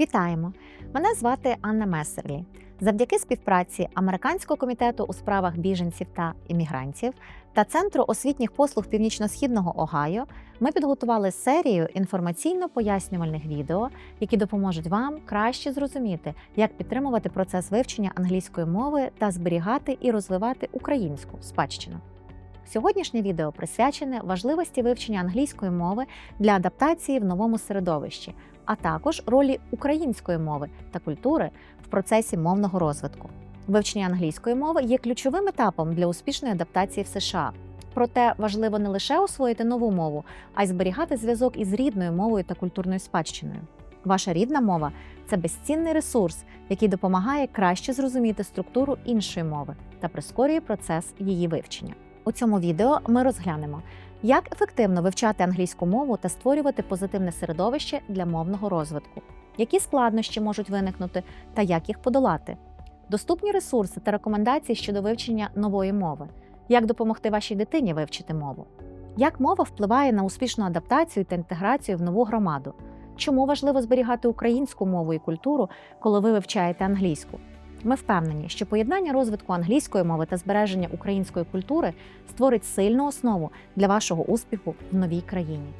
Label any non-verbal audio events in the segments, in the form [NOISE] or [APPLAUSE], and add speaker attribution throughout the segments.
Speaker 1: Вітаємо! Мене звати Анна Месерлі. Завдяки співпраці Американського комітету у справах біженців та іммігрантів та Центру освітніх послуг Північно-східного Огайо ми підготували серію інформаційно-пояснювальних відео, які допоможуть вам краще зрозуміти, як підтримувати процес вивчення англійської мови та зберігати і розвивати українську спадщину. Сьогоднішнє відео присвячене важливості вивчення англійської мови для адаптації в новому середовищі, а також ролі української мови та культури в процесі мовного розвитку. Вивчення англійської мови є ключовим етапом для успішної адаптації в США. Проте важливо не лише освоїти нову мову, а й зберігати зв'язок із рідною мовою та культурною спадщиною. Ваша рідна мова це безцінний ресурс, який допомагає краще зрозуміти структуру іншої мови та прискорює процес її вивчення. У цьому відео ми розглянемо, як ефективно вивчати англійську мову та створювати позитивне середовище для мовного розвитку, які складнощі можуть виникнути та як їх подолати, доступні ресурси та рекомендації щодо вивчення нової мови, як допомогти вашій дитині вивчити мову, як мова впливає на успішну адаптацію та інтеграцію в нову громаду, чому важливо зберігати українську мову і культуру, коли ви вивчаєте англійську. Ми впевнені, що поєднання розвитку англійської мови та збереження української культури створить сильну основу для вашого успіху в новій країні.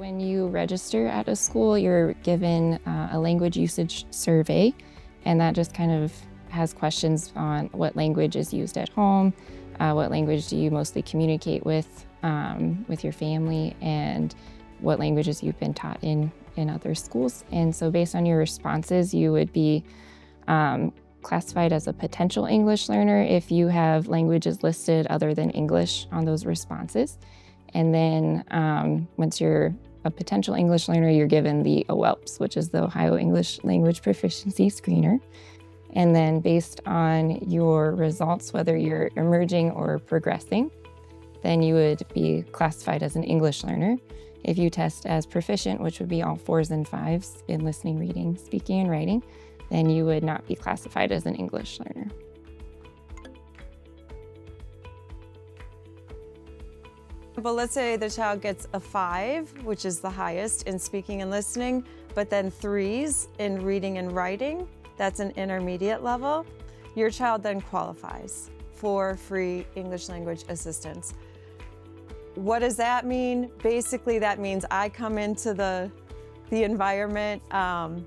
Speaker 2: When you register at a school, you're given uh, a language usage survey, and that just kind of has questions on what language is used at home, uh, what language do you mostly communicate with um, with your family, and what languages you've been taught in in other schools. And so, based on your responses, you would be um, classified as a potential English learner if you have languages listed other than English on those responses. And then um, once you're a potential English learner, you're given the OELPS, which is the Ohio English Language Proficiency Screener. And then based on your results, whether you're emerging or progressing, then you would be classified as an English learner. If you test as proficient, which would be all fours and fives in listening, reading, speaking, and writing, then you would not be classified as an English learner.
Speaker 3: But let's say the child gets a five, which is the highest in speaking and listening, but then threes in reading and writing. That's an intermediate level. Your child then qualifies for free English language assistance. What does that mean? Basically, that means I come into the the environment. Um,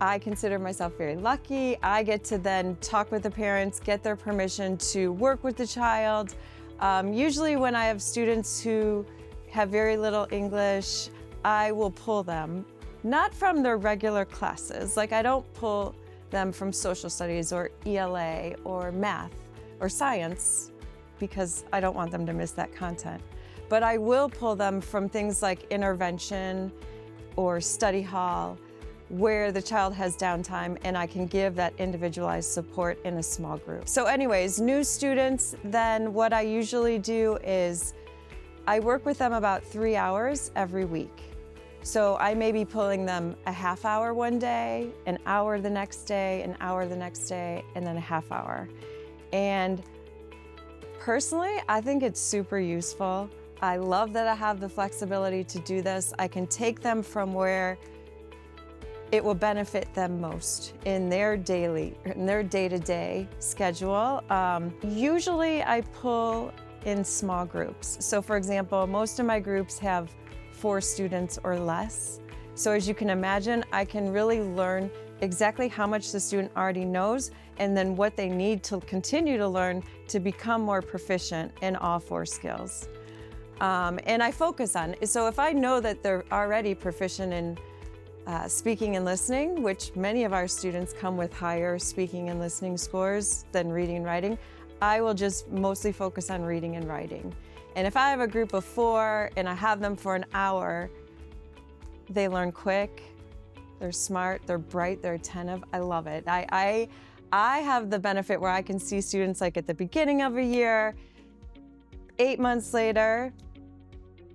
Speaker 3: I consider myself very lucky. I get to then talk with the parents, get their permission to work with the child. Um, usually, when I have students who have very little English, I will pull them, not from their regular classes. Like, I don't pull them from social studies or ELA or math or science because I don't want them to miss that content. But I will pull them from things like intervention or study hall where the child has downtime and I can give that individualized support in a small group. So, anyways, new students, then what I usually do is I work with them about three hours every week. So, I may be pulling them a half hour one day, an hour the next day, an hour the next day, and then a half hour. And personally, I think it's super useful. I love that I have the flexibility to do this. I can take them from where it will benefit them most in their daily, in their day-to-day schedule. Um, usually, I pull in small groups. So, for example, most of my groups have four students or less. So, as you can imagine, I can really learn exactly how much the student already knows and then what they need to continue to learn to become more proficient in all four skills. Um, and I focus on so if I know that they're already proficient in uh, speaking and listening, which many of our students come with higher speaking and listening scores than reading and writing, I will just mostly focus on reading and writing. And if I have a group of four and I have them for an hour, they learn quick, they're smart, they're bright, they're attentive. I love it. I, I, I have the benefit where I can see students like at the beginning of a year, eight months later,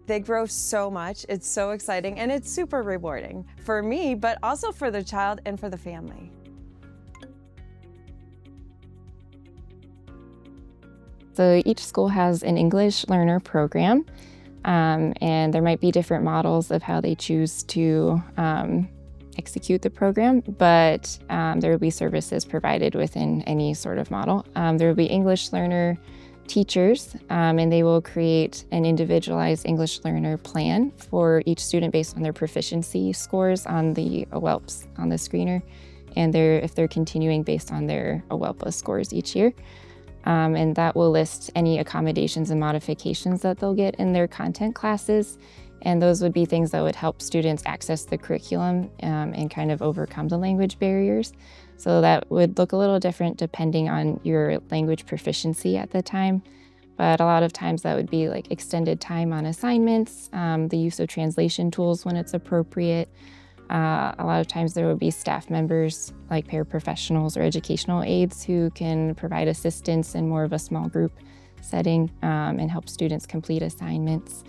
Speaker 3: they grow so much. It's so exciting and it's super rewarding for me, but also for the child and for the family.
Speaker 2: So each school has an English learner program. Um, and there might be different models of how they choose to um, execute the program, but um, there will be services provided within any sort of model. Um, there will be English learner teachers, um, and they will create an individualized English learner plan for each student based on their proficiency scores on the AWELPS on the screener, and if they're continuing based on their AWELPA scores each year. Um, and that will list any accommodations and modifications that they'll get in their content classes. And those would be things that would help students access the curriculum um, and kind of overcome the language barriers. So that would look a little different depending on your language proficiency at the time. But a lot of times that would be like extended time on assignments, um, the use of translation tools when it's appropriate. Uh, a lot of times there would be staff members like paraprofessionals or educational aides who can provide assistance in more of a small group setting um, and help students complete assignments.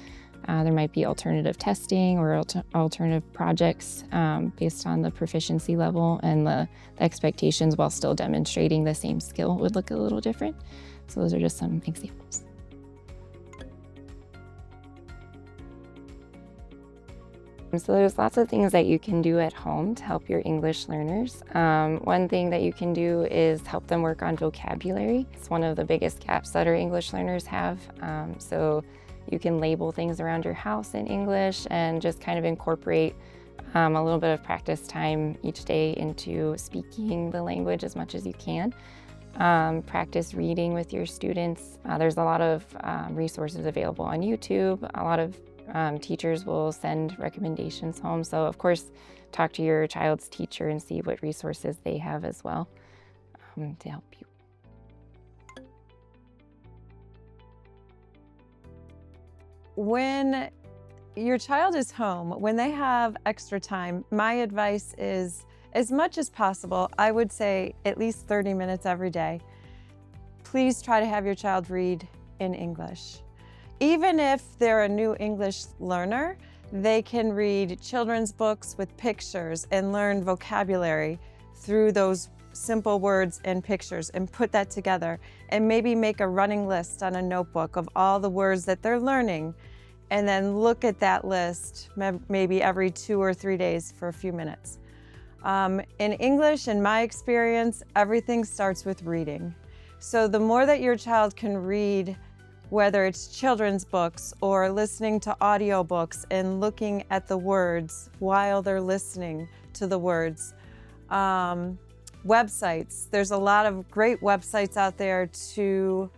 Speaker 2: Uh, there might be alternative testing or alter- alternative projects um, based on the proficiency level and the, the expectations while still demonstrating the same skill would look a little different. So, those are just some examples. So there's lots of things that you can do at home to help your English learners. Um, one thing that you can do is help them work on vocabulary. It's one of the biggest gaps that our English learners have. Um, so you can label things around your house in English and just kind of incorporate um, a little bit of practice time each day into speaking the language as much as you can. Um, practice reading with your students. Uh, there's a lot of um, resources available on YouTube. A lot of um, teachers will send recommendations home. So, of course, talk to your child's teacher and see what resources they have as well um, to help you.
Speaker 3: When your child is home, when they have extra time, my advice is as much as possible, I would say at least 30 minutes every day. Please try to have your child read in English. Even if they're a new English learner, they can read children's books with pictures and learn vocabulary through those simple words and pictures and put that together and maybe make a running list on a notebook of all the words that they're learning and then look at that list maybe every two or three days for a few minutes. Um, in English, in my experience, everything starts with reading. So the more that your child can read, whether it's children's books or listening to audiobooks and looking at the words while they're listening to the words. Um, websites, there's a lot of great websites out there to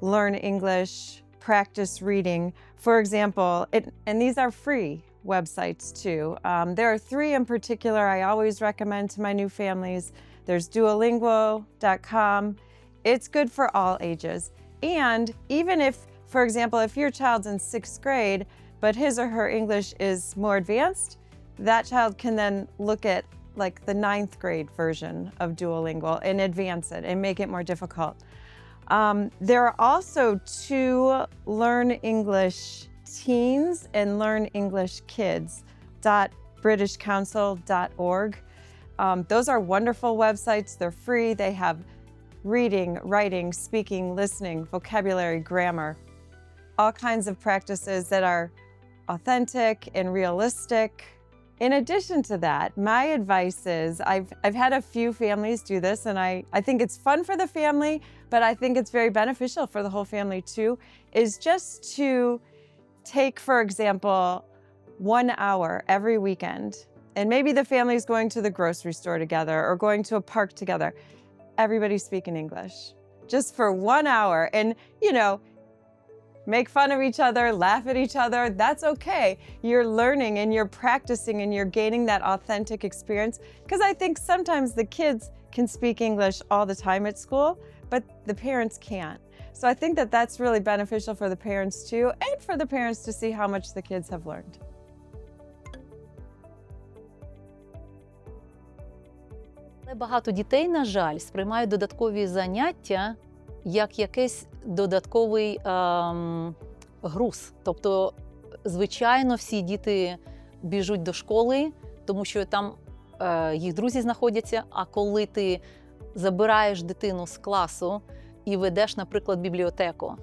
Speaker 3: learn English, practice reading. For example, it, and these are free websites too. Um, there are three in particular I always recommend to my new families. There's duolingo.com. It's good for all ages. And even if, for example, if your child's in sixth grade, but his or her English is more advanced, that child can then look at like the ninth grade version of Duolingo and advance it and make it more difficult. Um, there are also two Learn English Teens and Learn English Kids britishcouncil.org. Um, those are wonderful websites. They're free. They have reading, writing, speaking, listening, vocabulary, grammar, all kinds of practices that are authentic and realistic. In addition to that, my advice is I've, I've had a few families do this, and I, I think it's fun for the family, but I think it's very beneficial for the whole family too, is just to take, for example, one hour every weekend. And maybe the family's going to the grocery store together or going to a park together. Everybody speaking English just for one hour. And, you know, make fun of each other, laugh at each other. That's okay. You're learning and you're practicing and you're gaining that authentic experience. Because I think sometimes the kids can speak English all the time at school, but the parents can't. So I think that that's really beneficial for the parents too, and for the parents to see how much the kids have learned.
Speaker 4: Багато дітей, на жаль, сприймають додаткові заняття як якийсь додатковий ем, груз. Тобто, звичайно, всі діти біжуть до школи, тому що там е, їх друзі знаходяться. А коли ти забираєш дитину з класу і ведеш, наприклад, бібліотеку,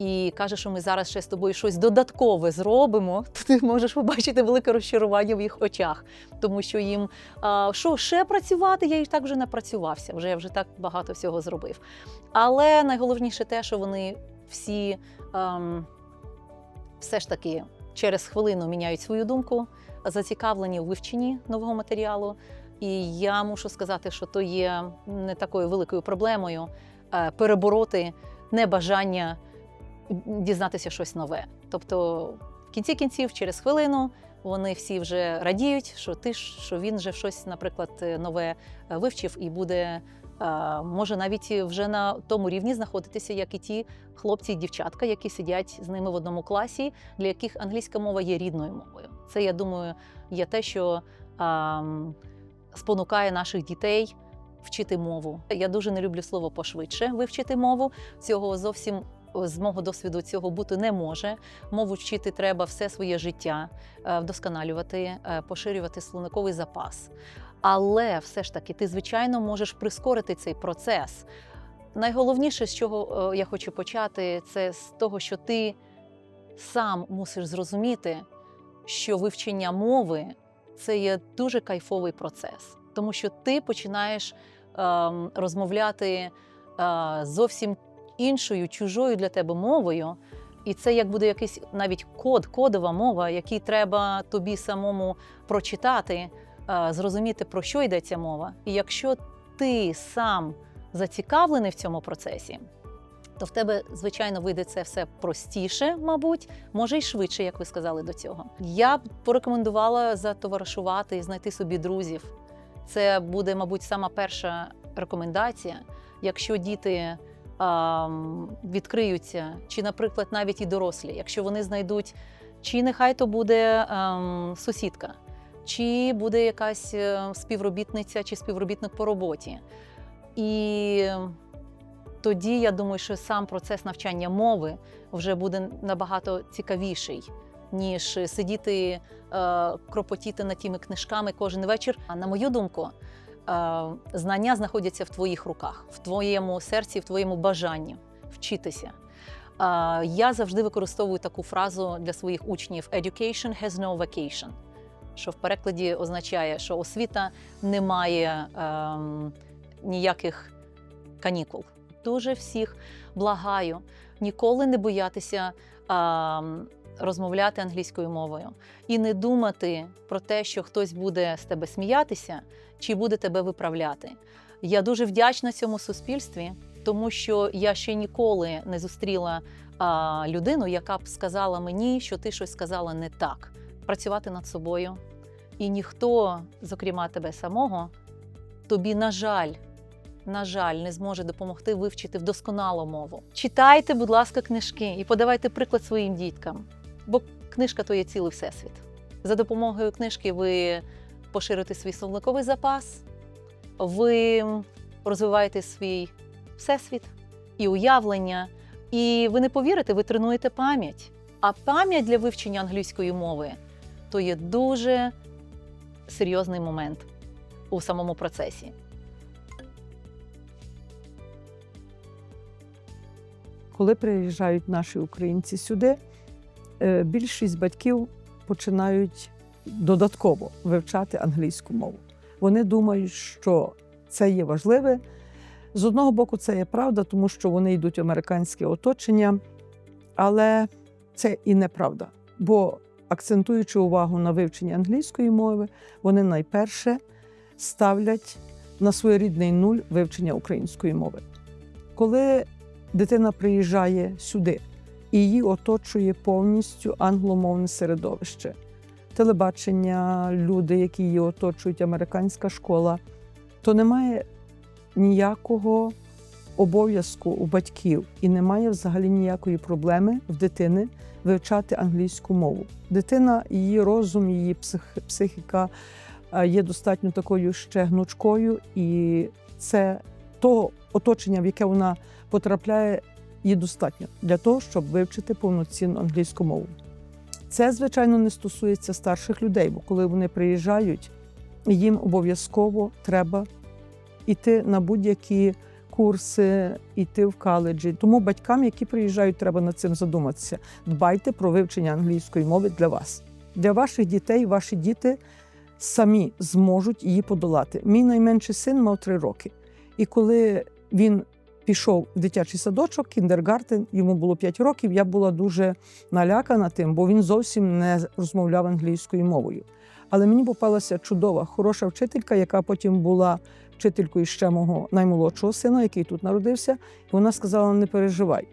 Speaker 4: і каже, що ми зараз ще з тобою щось додаткове зробимо, то [LAUGHS] ти можеш побачити велике розчарування в їх очах, тому що їм а, що ще працювати, я і так вже напрацювався, вже я вже так багато всього зробив. Але найголовніше те, що вони всі ем, все ж таки через хвилину міняють свою думку, зацікавлені у вивченні нового матеріалу. І я мушу сказати, що то є не такою великою проблемою е, перебороти небажання дізнатися щось нове. Тобто, в кінці кінців, через хвилину, вони всі вже радіють, що ти що він вже щось, наприклад, е, нове е, вивчив і буде. е, Може навіть вже на тому рівні знаходитися, як і ті хлопці і дівчатка, які сидять з ними в одному класі, для яких англійська мова є рідною мовою. Це, я думаю, є те, що ам, спонукає наших дітей вчити мову. Я дуже не люблю слово пошвидше вивчити мову. Цього зовсім з мого досвіду цього бути не може. Мову вчити треба все своє життя, е, вдосконалювати, е, поширювати словниковий запас. Але все ж таки, ти, звичайно, можеш прискорити цей процес. Найголовніше, з чого е, я хочу почати, це з того, що ти сам мусиш зрозуміти, що вивчення мови це є дуже кайфовий процес, тому що ти починаєш ем, розмовляти е, зовсім іншою, чужою для тебе мовою. І це як буде якийсь навіть код, кодова мова, який треба тобі самому прочитати, е, зрозуміти, про що йдеться мова. І якщо ти сам зацікавлений в цьому процесі, то в тебе, звичайно, вийде це все простіше, мабуть, може й швидше, як ви сказали до цього. Я б порекомендувала затоваришувати і знайти собі друзів. Це буде, мабуть, сама перша рекомендація. Якщо діти відкриються, чи, наприклад, навіть і дорослі, якщо вони знайдуть, чи нехай то буде ам, сусідка, чи буде якась е, співробітниця чи співробітник по роботі. І тоді я думаю, що сам процес навчання мови вже буде набагато цікавіший, ніж сидіти, е, кропотіти над тими книжками кожен вечір. А на мою думку, знання знаходяться в твоїх руках, в твоєму серці, в твоєму бажанні вчитися. Е, Я завжди використовую таку фразу для своїх учнів: Education has no vacation, що в перекладі означає, що освіта не має ем, ніяких канікул. Дуже всіх благаю ніколи не боятися розмовляти англійською мовою і не думати про те, що хтось буде з тебе сміятися чи буде тебе виправляти. Я дуже вдячна цьому суспільстві, тому що я ще ніколи не зустріла а, людину, яка б сказала мені, що ти щось сказала не так. Працювати над собою. І ніхто, зокрема тебе самого, тобі, на жаль, на жаль, не зможе допомогти вивчити вдосконалу мову. Читайте, будь ласка, книжки і подавайте приклад своїм діткам, бо книжка то є цілий всесвіт. За допомогою книжки ви поширите свій словниковий запас, ви розвиваєте свій всесвіт і уявлення, і ви не повірите, ви тренуєте пам'ять. А пам'ять для вивчення англійської мови то є дуже серйозний момент у самому процесі.
Speaker 5: Коли приїжджають наші українці сюди, е, більшість батьків починають додатково вивчати англійську мову. Вони думають, що це є важливе. З одного боку, це є правда, тому що вони йдуть в американське оточення, але це і неправда. Бо акцентуючи увагу на вивченні англійської мови, вони найперше ставлять на своєрідний нуль вивчення української мови. Коли дитина приїжджає сюди і її оточує повністю англомовне середовище, телебачення, люди, які її оточують, американська школа, то немає ніякого обов'язку у батьків і немає взагалі ніякої проблеми в дитини вивчати англійську мову. Дитина, її розум, її псих, психіка е, є достатньо такою ще гнучкою, і це того оточення, в яке вона потрапляє, їй достатньо для того, щоб вивчити повноцінну англійську мову. Це, звичайно, не стосується старших людей, бо коли вони приїжджають, їм обов'язково треба йти на будь-які курси, йти в коледжі. Тому батькам, які приїжджають, треба над цим задуматися. Дбайте про вивчення англійської мови для вас. Для ваших дітей, ваші діти самі зможуть її подолати. Мій найменший син мав три роки. І коли він пішов в дитячий садочок, кіндергартен, йому було 5 років, я була дуже налякана тим, бо він зовсім не розмовляв англійською мовою. Але мені попалася чудова, хороша вчителька, яка потім була вчителькою ще мого наймолодшого сина, який тут народився. І вона сказала: не переживай.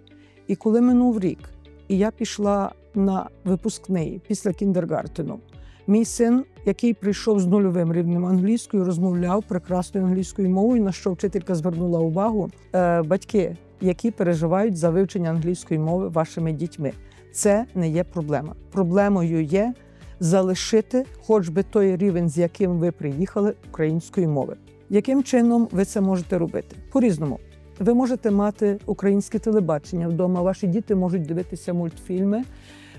Speaker 5: І коли минув рік, і я пішла на випускний після кіндергартену, мій син, який прийшов з нульовим рівнем англійської, розмовляв прекрасною англійською мовою, на що вчителька звернула увагу. Е, батьки, які переживають за вивчення англійської мови вашими дітьми, це не є проблема. Проблемою є залишити, хоч би той рівень, з яким ви приїхали, української мови. Яким чином ви це можете робити? По-різному. Ви можете мати українське телебачення вдома, ваші діти можуть дивитися мультфільми.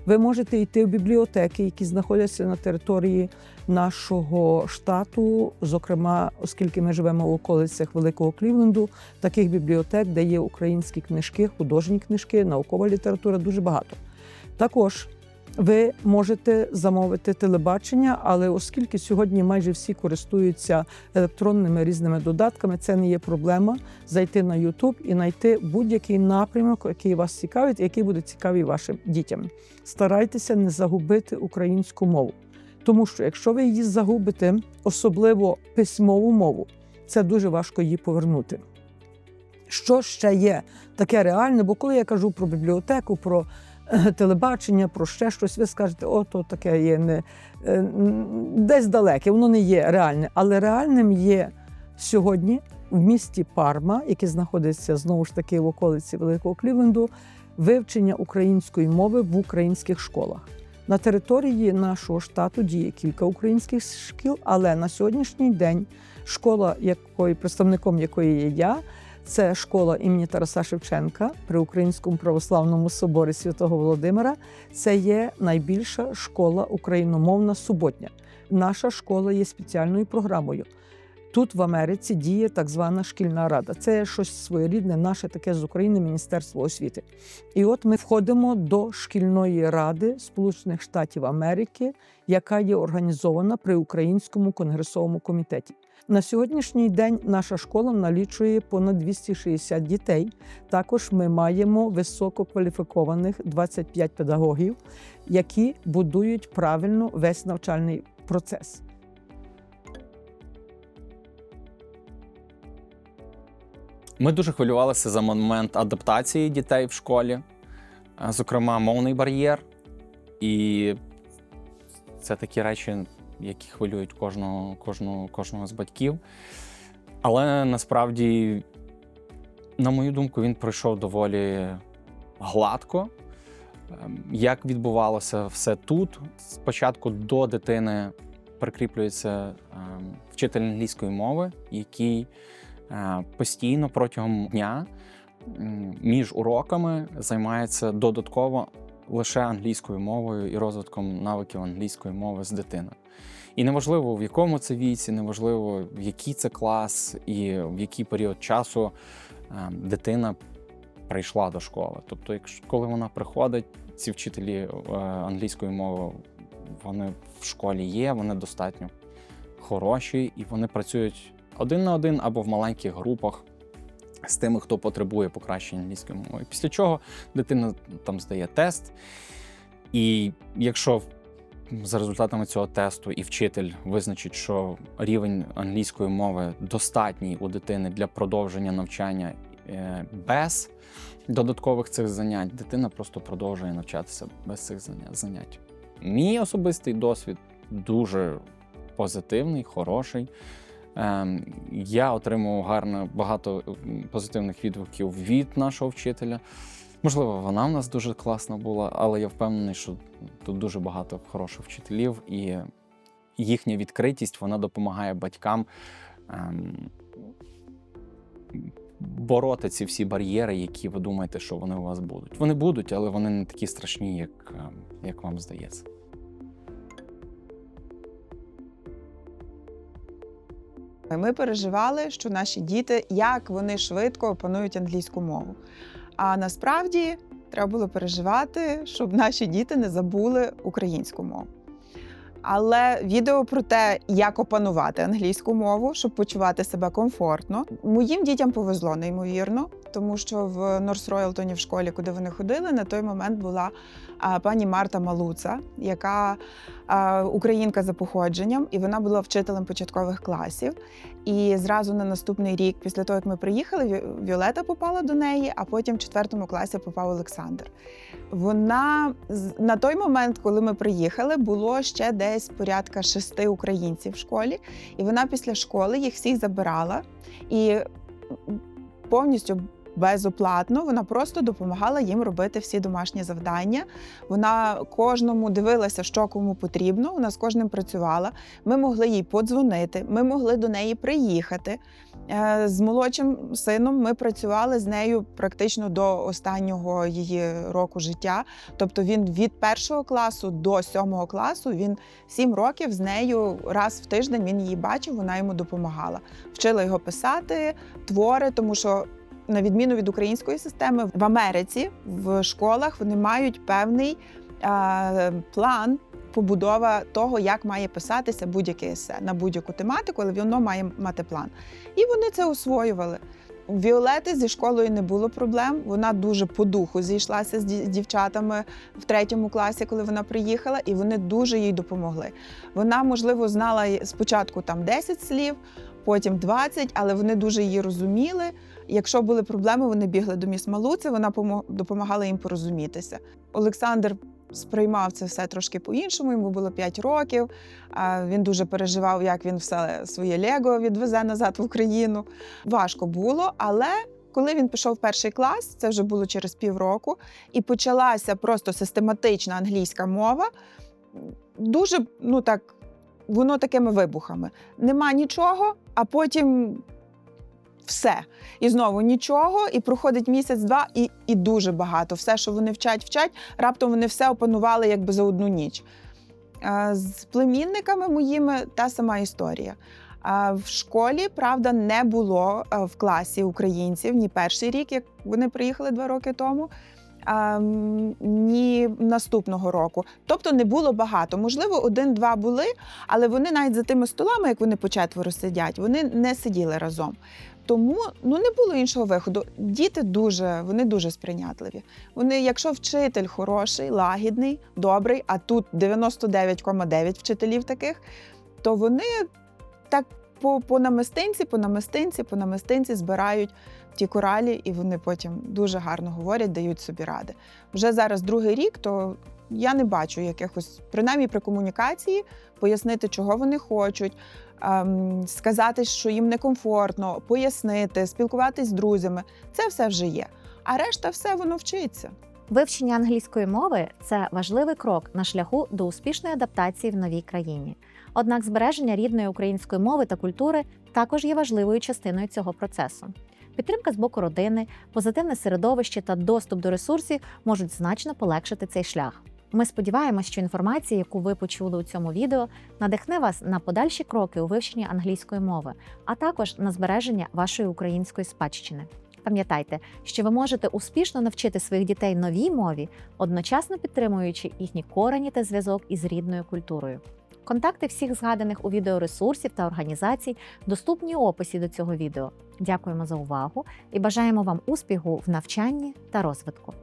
Speaker 5: Ви можете йти в бібліотеки, які знаходяться на території нашого штату. Зокрема, оскільки ми живемо в околицях Великого Клівленду, таких бібліотек, де є українські книжки, художні книжки, наукова література дуже багато. Також ви можете замовити телебачення, але оскільки сьогодні майже всі користуються електронними різними додатками, це не є проблема зайти на YouTube і знайти будь-який напрямок, який вас цікавить, який буде цікавий вашим дітям. Старайтеся не загубити українську мову, тому що якщо ви її загубите, особливо письмову мову, це дуже важко її повернути. Що ще є таке реальне? Бо коли я кажу про бібліотеку, про [LAUGHS] телебачення, про ще щось, ви скажете, о, то таке є не е, десь далеке, воно не є реальне. Але реальним є сьогодні в місті Парма, яке знаходиться знову ж таки в околиці Великого Клівленду, вивчення української мови в українських школах. На території нашого штату діє кілька українських шкіл, але на сьогоднішній день школа, якої представником якої є я, це школа імені Тараса Шевченка при Українському православному соборі Святого Володимира. Це є найбільша школа україномовна суботня. Наша школа є спеціальною програмою. Тут в Америці діє так звана шкільна рада. Це щось своєрідне, наше таке з України Міністерство освіти. І от ми входимо до шкільної ради Сполучених Штатів Америки, яка є організована при Українському конгресовому комітеті. На сьогоднішній день наша школа налічує понад 260 дітей. Також ми маємо висококваліфікованих 25 педагогів, які будують правильно весь навчальний процес.
Speaker 6: Ми дуже хвилювалися за момент адаптації дітей в школі, зокрема, мовний бар'єр. І це такі речі, які хвилюють кожного, кожного, кожного з батьків. Але насправді, на мою думку, він пройшов доволі гладко. Ем, Як відбувалося все тут? Спочатку до дитини прикріплюється ем, вчитель англійської мови, який е, постійно протягом дня між уроками займається додатково лише англійською мовою і розвитком навиків англійської мови з дитиною. І неважливо, в якому це віці, неважливо, в який це клас і в який період часу е, дитина прийшла до школи. Тобто, якщо коли вона приходить, ці вчителі е, англійської мови вони в школі є, вони достатньо хороші і вони працюють один на один або в маленьких групах з тими, хто потребує покращення англійської мови. Після чого дитина там здає тест, і якщо за результатами цього тесту і вчитель визначить, що рівень англійської мови достатній у дитини для продовження навчання е, без додаткових цих занять, дитина просто продовжує навчатися без цих занять. Мій особистий досвід дуже позитивний, хороший. Ем, Я отримав гарно багато позитивних відгуків від нашого вчителя. Можливо, вона в нас дуже класна була, але я впевнений, що тут дуже багато хороших вчителів, і їхня відкритість вона допомагає батькам ем, бороти ці всі бар'єри, які ви думаєте, що вони у вас будуть. Вони будуть, але вони не такі страшні, як, ем, як вам здається.
Speaker 7: Ми переживали, що наші діти, як вони швидко опанують англійську мову. А насправді треба було переживати, щоб наші діти не забули українську мову. Але відео про те, як опанувати англійську мову, щоб почувати себе комфортно. Моїм дітям повезло неймовірно, тому що в Норс Роялтоні в школі, куди вони ходили, на той момент була пані Марта Малуца, яка українка за походженням, і вона була вчителем початкових класів. І зразу на наступний рік, після того як ми приїхали, Віолета попала до неї, а потім в четвертому класі попав Олександр. Вона на той момент, коли ми приїхали, було ще десь порядка шести українців в школі, і вона після школи їх всіх забирала і повністю. Безоплатно вона просто допомагала їм робити всі домашні завдання. Вона кожному дивилася, що кому потрібно. Вона з кожним працювала. Ми могли їй подзвонити, ми могли до неї приїхати. Е, З молодшим сином ми працювали з нею практично до останнього її року життя. Тобто він від першого класу до сьомого класу він сім років з нею раз в тиждень він її бачив, вона йому допомагала. Вчила його писати твори, тому що. На відміну від української системи, в Америці в школах вони мають певний е, план побудова того, як має писатися будь-яке есе на будь-яку тематику, але воно має мати план. І вони це освоювали. У Віолети зі школою не було проблем. Вона дуже по духу зійшлася з дівчатами в третьому класі, коли вона приїхала, і вони дуже їй допомогли. Вона, можливо, знала спочатку там 10 слів, потім 20, але вони дуже її розуміли. Якщо були проблеми, вони бігли до міс Малуци, вона допомагала їм порозумітися. Олександр сприймав це все трошки по-іншому. Йому було 5 років. Він дуже переживав, як він все своє Лего відвезе назад в Україну. Важко було, але. Коли він пішов в перший клас, це вже було через півроку, і почалася просто систематична англійська мова. Дуже ну так, воно такими вибухами. Нема нічого, а потім все. І знову нічого, і проходить місяць-два, і, і дуже багато. Все, що вони вчать, вчать, раптом вони все опанували якби за одну ніч. З племінниками моїми та сама історія. В школі, правда, не було е, в класі українців ні перший рік, як вони приїхали два роки тому, ні наступного року. Тобто не було багато. Можливо, один-два були, але вони навіть за тими столами, як вони по четверо сидять, вони не сиділи разом. Тому ну не було іншого виходу. Діти дуже вони дуже сприйнятливі. Вони, якщо вчитель хороший, лагідний, добрий, а тут 99,9 вчителів таких, то вони так по, по намистинці, по намистинці, по намистинці збирають ті коралі, і вони потім дуже гарно говорять, дають собі ради. Вже зараз другий рік, то я не бачу якихось, принаймні при комунікації, пояснити, чого вони хочуть, сказати, що їм некомфортно, пояснити, спілкуватись з друзями. Це все вже є. А решта все воно вчиться.
Speaker 1: Вивчення англійської мови це важливий крок на шляху до успішної адаптації в новій країні. Однак збереження рідної української мови та культури також є важливою частиною цього процесу. Підтримка з боку родини, позитивне середовище та доступ до ресурсів можуть значно полегшити цей шлях. Ми сподіваємося, що інформація, яку ви почули у цьому відео, надихне вас на подальші кроки у вивченні англійської мови, а також на збереження вашої української спадщини. Пам'ятайте, що ви можете успішно навчити своїх дітей новій мові, одночасно підтримуючи їхні корені та зв'язок із рідною культурою. Контакти всіх згаданих у відео ресурсів та організацій доступні у описі до цього відео. Дякуємо за увагу і бажаємо вам успіху в навчанні та розвитку.